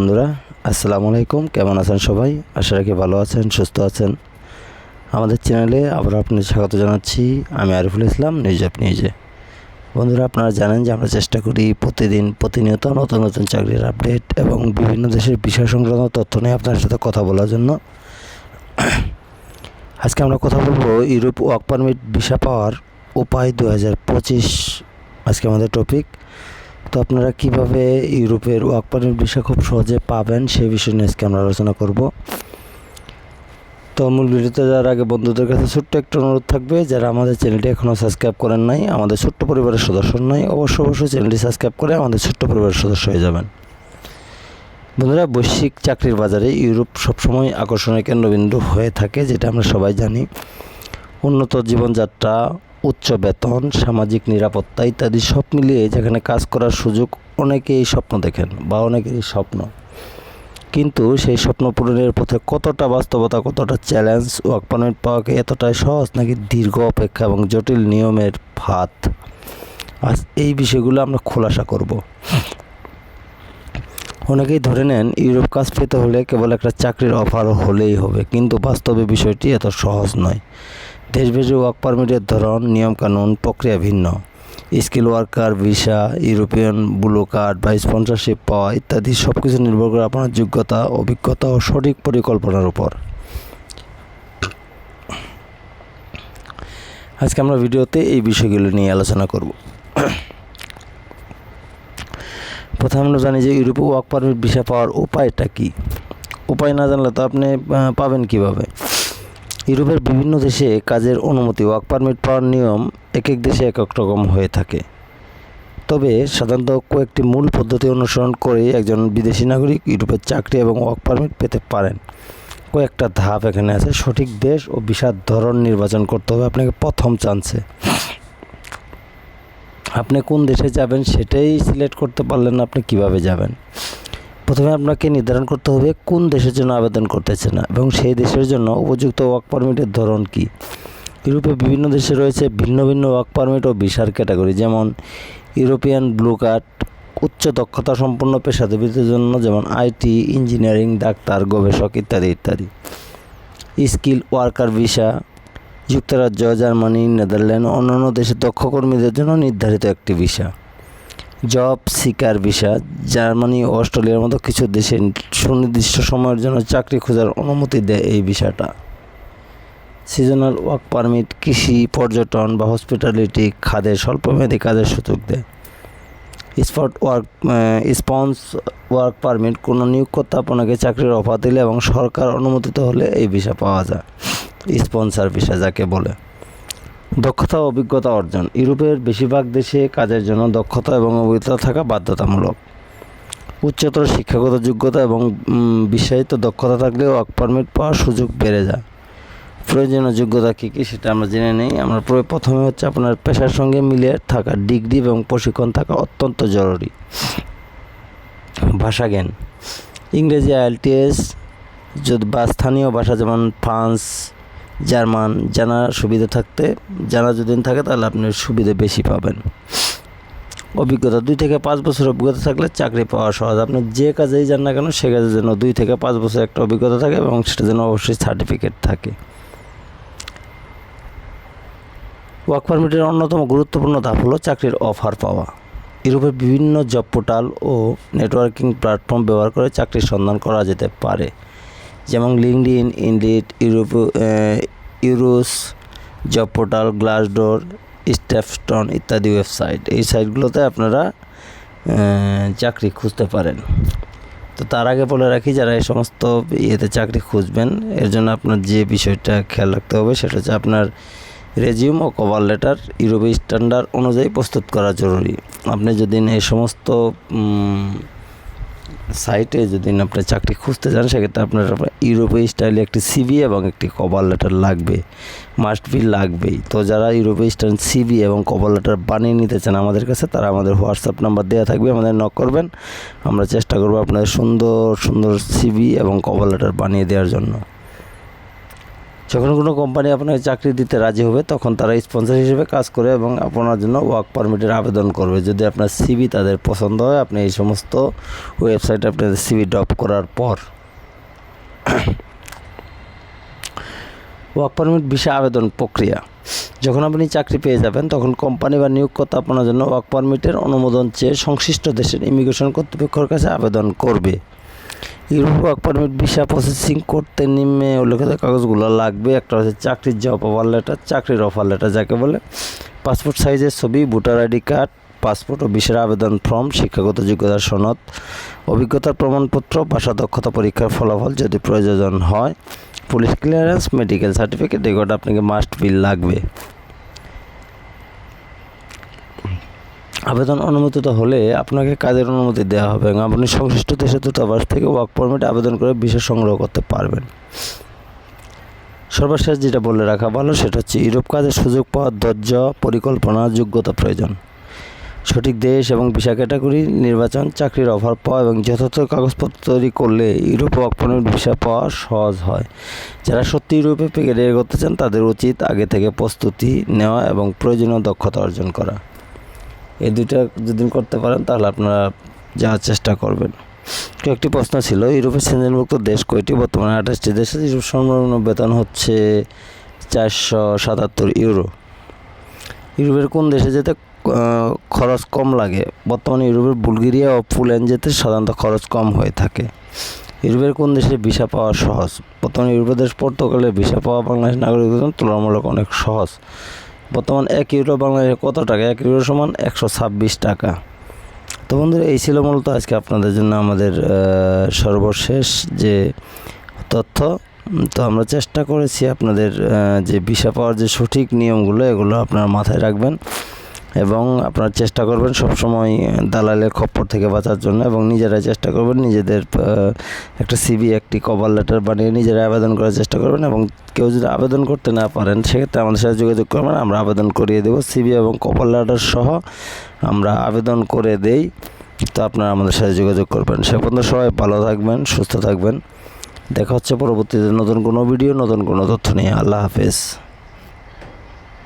বন্ধুরা, আসসালামু আলাইকুম। কেমন আছেন সবাই? আশা রাখি ভালো আছেন, সুস্থ আছেন। আমাদের চ্যানেলে আবার আপনাদের স্বাগত জানাচ্ছি। আমি আরিফুল ইসলাম, নিউজ অফ নিউজে। বন্ধুরা, আপনারা জানেন যে আমরা চেষ্টা করি প্রতিদিন প্রতিনিয়ত নতুন নতুন চাকরির আপডেট এবং বিভিন্ন দেশের বিষয় সংক্রান্ত তথ্য নিয়ে আপনার সাথে কথা বলার জন্য। আজকে আমরা কথা বলব ইউরোপ ওয়ার্ক পারমিট ভিসা পাওয়ার উপায় দু হাজার পঁচিশ। আজকে আমাদের টপিক তো আপনারা কীভাবে ইউরোপের ওয়ার্ক পারমিট ভিসা খুব সহজে পাবেন সেই বিষয় নিয়ে আজকে আমরা আলোচনা করব। তো মূল ভিডিওতে যাওয়ার আগে বন্ধুদের কাছে ছোট্ট একটা অনুরোধ থাকবে, যারা আমাদের চ্যানেলটি এখনও সাবস্ক্রাইব করেন নাই, আমাদের ছোট্ট পরিবারের সদস্য নাই অবশ্যই অবশ্যই চ্যানেলটি সাবস্ক্রাইব করে আমাদের ছোট্ট পরিবারের সদস্য হয়ে যাবেন। বন্ধুরা, বৈশ্বিক চাকরির বাজারে ইউরোপ সবসময় আকর্ষণের কেন্দ্রবিন্দু হয়ে থাকে, যেটা আমরা সবাই জানি। উন্নত জীবনযাত্রা উচ্চ বেতন, সামাজিক নিরাপত্তা ইত্যাদি সব মিলিয়ে যেখানে কাজ করার সুযোগ অনেকেই স্বপ্ন দেখেন বা অনেকেরই স্বপ্ন। কিন্তু সেই স্বপ্ন পূরণের পথে কতটা বাস্তবতা, কতটা চ্যালেঞ্জ ওয়ার্ক পারমিট পাওয়াকে এতটাই সহজ নাকি দীর্ঘ অপেক্ষা এবং জটিল নিয়মের ফাঁদ? আজ এই বিষয়গুলো আমরা খোলাসা করব। অনেকেই ধরে নেন, ইউরোপ কাজ পেতে হলে কেবল একটা চাকরির অফার হলেই হবে, কিন্তু বাস্তবে বিষয়টি এত সহজ নয়। দেশভেদে ওয়ার্ক পারমিটের ধরন, নিয়মকানুন, প্রক্রিয়া ভিন্ন। Skill worker visa European blue card বা স্পন্সরশিপ পাওয়া ইত্যাদি সব কিছু নির্ভর করে আপনার যোগ্যতা, অভিজ্ঞতা ও সঠিক পরিকল্পনার উপর। আজকে আমরা ভিডিওতে এই বিষয়গুলো নিয়ে আলোচনা করব। প্রথমে আমরা জানি যে ইউরোপে ওয়ার্ক পারমিট ভিসা পাওয়ার উপায়টা কি? উপায় না জানলে তো আপনি পাবেন কীভাবে? ইউরোপের বিভিন্ন দেশে কাজের অনুমতি ওয়ার্ক পারমিট পাওয়ার নিয়ম এক এক দেশে এক এক রকম হয়ে থাকে। তবে সাধারণত কয়েকটি মূল পদ্ধতি অনুসরণ করে একজন বিদেশি নাগরিক ইউরোপের চাকরি এবং ওয়ার্ক পারমিট পেতে পারেন। কয়েকটা ধাপ এখানে আছে, সঠিক দেশ ও ভিসার ধরন নির্বাচন করতে হবে আপনাকে প্রথম চান্সে আপনি কোন দেশে যাবেন সেটাই সিলেক্ট করতে পারলেন আপনি কীভাবে যাবেন? প্রথমে আপনাকে নির্ধারণ করতে হবে কোন দেশের জন্য আবেদন করতেছেন এবং সেই দেশের জন্য উপযুক্ত ওয়ার্ক পারমিটের ধরন কি। ইউরোপে বিভিন্ন দেশে রয়েছে ভিন্ন ভিন্ন ওয়ার্ক পারমিট ও ভিসার ক্যাটাগরি যেমন ইউরোপিয়ান ব্লু কার্ড উচ্চ দক্ষতা সম্পন্ন পেশাজীবীদের জন্য যেমন আইটি ইঞ্জিনিয়ারিং ডাক্তার, গবেষক ইত্যাদি ইত্যাদি। স্কিল ওয়ার্কার ভিসা যুক্তরাজ্য, জার্মানি, নেদারল্যান্ড, অন্যান্য দেশের দক্ষ কর্মীদের জন্য নির্ধারিত একটি visa job seeker visa, Germany, অস্ট্রেলিয়ার মতো কিছু দেশে সুনির্দিষ্ট সময়ের জন্য চাকরি খোঁজার অনুমতি দেয় এই ভিসাটা। সিজনাল ওয়ার্ক পারমিট, কৃষি, পর্যটন বা হসপিটালিটি খাদে স্বল্পমেয়াদী কাজের সুযোগ দেয়। Spot work sponsor work permit, কোনো নিয়োগকর্তা আপনাকে চাকরির অফার দিলে এবং সরকার অনুমোদিত হলে এই ভিসা পাওয়া যায়। স্পন্সার ভিসা যাকে বলে। দক্ষতা অভিজ্ঞতা অর্জন। ইউরোপের বেশিরভাগ দেশে কাজের জন্য দক্ষতা এবং অভিজ্ঞতা থাকা বাধ্যতামূলক। উচ্চতর শিক্ষাগত যোগ্যতা এবং বিশ্বায়িত দক্ষতা থাকলেও ওয়ার্ক পারমিট পাওয়ার সুযোগ বেড়ে যায়। প্রয়োজনীয় যোগ্যতা কী কী সেটা আমরা জেনে নেই। আমরা প্র- প্রথমে হচ্ছে আপনার পেশার সঙ্গে মিলিয়ে থাকা, ডিগ্রি এবং প্রশিক্ষণ থাকা অত্যন্ত জরুরি। ভাষা জ্ঞান। ইংরেজি আইএলটিএস, যদি, বা স্থানীয় ভাষা যেমন ফ্রান্স জার্মান জানার সুবিধা থাকতে, জানা যদি থাকে তাহলে আপনি সুবিধা বেশি পাবেন। অভিজ্ঞতা, দুই থেকে পাঁচ বছর অভিজ্ঞতা থাকলে চাকরি পাওয়া সহজ। আপনি যে কাজেই যান না কেন, সে কাজের জন্য দুই থেকে পাঁচ বছর একটা অভিজ্ঞতা থাকে এবং সেটা যেন অবশ্যই সার্টিফিকেট থাকে। ওয়ার্ক পারমিটের অন্যতম গুরুত্বপূর্ণ ধাপ হলো চাকরির অফার পাওয়া। ইউরোপের বিভিন্ন জব পোর্টাল ও নেটওয়ার্কিং প্ল্যাটফর্ম ব্যবহার করে চাকরির সন্ধান করা যেতে পারে। যেমন LinkedIn Indeed Europe Euros job portal Glassdoor StepStone ইত্যাদি ওয়েবসাইট এই সাইটগুলোতে আপনারা চাকরি খুঁজতে পারেন। তো তার আগে বলে রাখি, যারা এই সমস্ত ইয়েতে চাকরি খুঁজবেন, এর জন্য আপনার যে বিষয়টা খেয়াল রাখতে হবে সেটা হচ্ছে আপনার রেজিউম ও কভার লেটার ইউরোপীয় স্ট্যান্ডার্ড অনুযায়ী প্রস্তুত করা জরুরি। আপনি যদি এই সমস্ত সাইটে যদি আপনি চাকরি খুঁজতে যান, সেক্ষেত্রে আপনার ইউরোপীয় স্টাইলে একটি সিভি এবং একটি কভার লেটার লাগবে। মাস্ট বি লাগবেই। তো যারা ইউরোপীয় স্টাইল সিভি এবং কভার লেটার বানিয়ে নিতে চান আমাদের কাছে, তারা আমাদের হোয়াটসঅ্যাপ নাম্বার দেওয়া থাকবে, আমাদের নক করবেন। আমরা চেষ্টা করব আপনাদের সুন্দর সুন্দর সিভি এবং কভার লেটার বানিয়ে দেওয়ার জন্য। যখন কোনো কোম্পানি আপনাকে চাকরি দিতে রাজি হবে, তখন তারা স্পন্সর হিসেবে কাজ করে এবং আপনার জন্য ওয়ার্ক পারমিটের আবেদন করবে। যদি আপনার সিবি তাদের পছন্দ হয়, আপনি এই সমস্ত ওয়েবসাইটে আপনাদের সিবি ড্রপ করার পর ওয়ার্ক পারমিট ভিসা আবেদন প্রক্রিয়া। যখন আপনি চাকরি পেয়ে যাবেন, তখন কোম্পানি বা নিয়োগকর্তা আপনার জন্য ওয়ার্ক পারমিটের অনুমোদন চেয়ে সংশ্লিষ্ট দেশের ইমিগ্রেশন কর্তৃপক্ষের কাছে আবেদন করবে। Europe work permit visa processing করতে নিম্নে উল্লেখিত কাগজগুলো লাগবে। একটা হচ্ছে চাকরির জব অফার লেটার চাকরির অফার লেটার যাকে বলে। পাসপোর্ট সাইজের ছবি ভোটার আইডি কার্ড পাসপোর্ট ও বিশের আবেদন ফর্ম শিক্ষাগত যোগ্যতার সনদ, অভিজ্ঞতার প্রমাণপত্র, ভাষা দক্ষতা পরীক্ষার ফলাফল যদি প্রয়োজন হয়। পুলিশ ক্লিয়ারেন্স মেডিকেল সার্টিফিকেট এগুলো আপনাকে মাস্ট বিল লাগবে। আবেদন অনুমোদিত হলে আপনাকে কাজের অনুমতি দেওয়া হবে এবং আপনি সংশ্লিষ্ট দেশের দূতাবাস থেকে ওয়ার্ক পারমিট আবেদন করে বিষয় সংগ্রহ করতে পারবেন। সর্বশেষ যেটা বলে রাখা ভালো সেটা হচ্ছে ইউরোপ কাজের সুযোগ পাওয়ার ধৈর্য, পরিকল্পনা, যোগ্যতা প্রয়োজন। সঠিক দেশ এবং ভিসা ক্যাটাগরি, নির্বাচন, চাকরির অফার পাওয়া এবং যথাযথ কাগজপত্র তৈরি করলে ইউরোপ ওয়ার্ক পারমিট ভিসা পাওয়া সহজ হয়। যারা সত্যি ইউরোপে ক্যারিয়ার করতে চান তাদের উচিত আগে থেকে প্রস্তুতি নেওয়া এবং প্রয়োজনীয় দক্ষতা অর্জন করা। এই দুইটা যদি করতে পারেন, তাহলে আপনারা যাওয়ার চেষ্টা করবেন। কয়েকটি প্রশ্ন ছিল, ইউরোপের সেঞ্জনভুক্ত দেশ কয়টি? বর্তমানে আঠাশটি দেশে ইউরোপ সর্বনিম্ন বেতন হচ্ছে চারশো সাতাত্তর ইউরো। ইউরোপের কোন দেশে যেতে খরচ কম লাগে? বর্তমানে ইউরোপের বুলগেরিয়া ও পোল্যান্ড যেতে সাধারণত খরচ কম হয়ে থাকে। ইউরোপের কোন দেশে ভিসা পাওয়া সহজ? বর্তমানে ইউরোপের দেশ পর্তুগালে ভিসা পাওয়া বাংলাদেশ নাগরিকদের তুলনামূলক অনেক সহজ। বর্তমান এক ইউরো বাংলাদেশে কত টাকা? এক ইউরো সমান একশো ছাব্বিশ টাকা। তো বন্ধুরা, এই ছিল মূলত আজকে আপনাদের জন্য আমাদের সর্বশেষ যে তথ্য। তো আমরা চেষ্টা করেছি আপনাদের যে ভিসা পাওয়ার যে সঠিক নিয়মগুলো, এগুলো আপনারা মাথায় রাখবেন। এবং আপনার চেষ্টা করবেন সবসময় দালালের খপ্পর থেকে বাঁচার জন্য এবং নিজেরাই চেষ্টা করবেন নিজেদের একটা সিবি একটি কভার লেটার বানিয়ে নিজেরা আবেদন করার চেষ্টা করবেন এবং কেউ যদি আবেদন করতে না পারেন, সেক্ষেত্রে আমাদের সাথে যোগাযোগ করবেন, আমরা আবেদন করিয়ে দেবো। সিবি এবং কভার লেটার সহ আমরা আবেদন করে দেই, তো আপনারা আমাদের সাথে যোগাযোগ করবেন। সে পর্যন্ত সবাই ভালো থাকবেন, সুস্থ থাকবেন। দেখা হচ্ছে পরবর্তীতে নতুন কোনো ভিডিও নতুন কোনো তথ্য নিয়ে। আল্লাহ হাফেজ।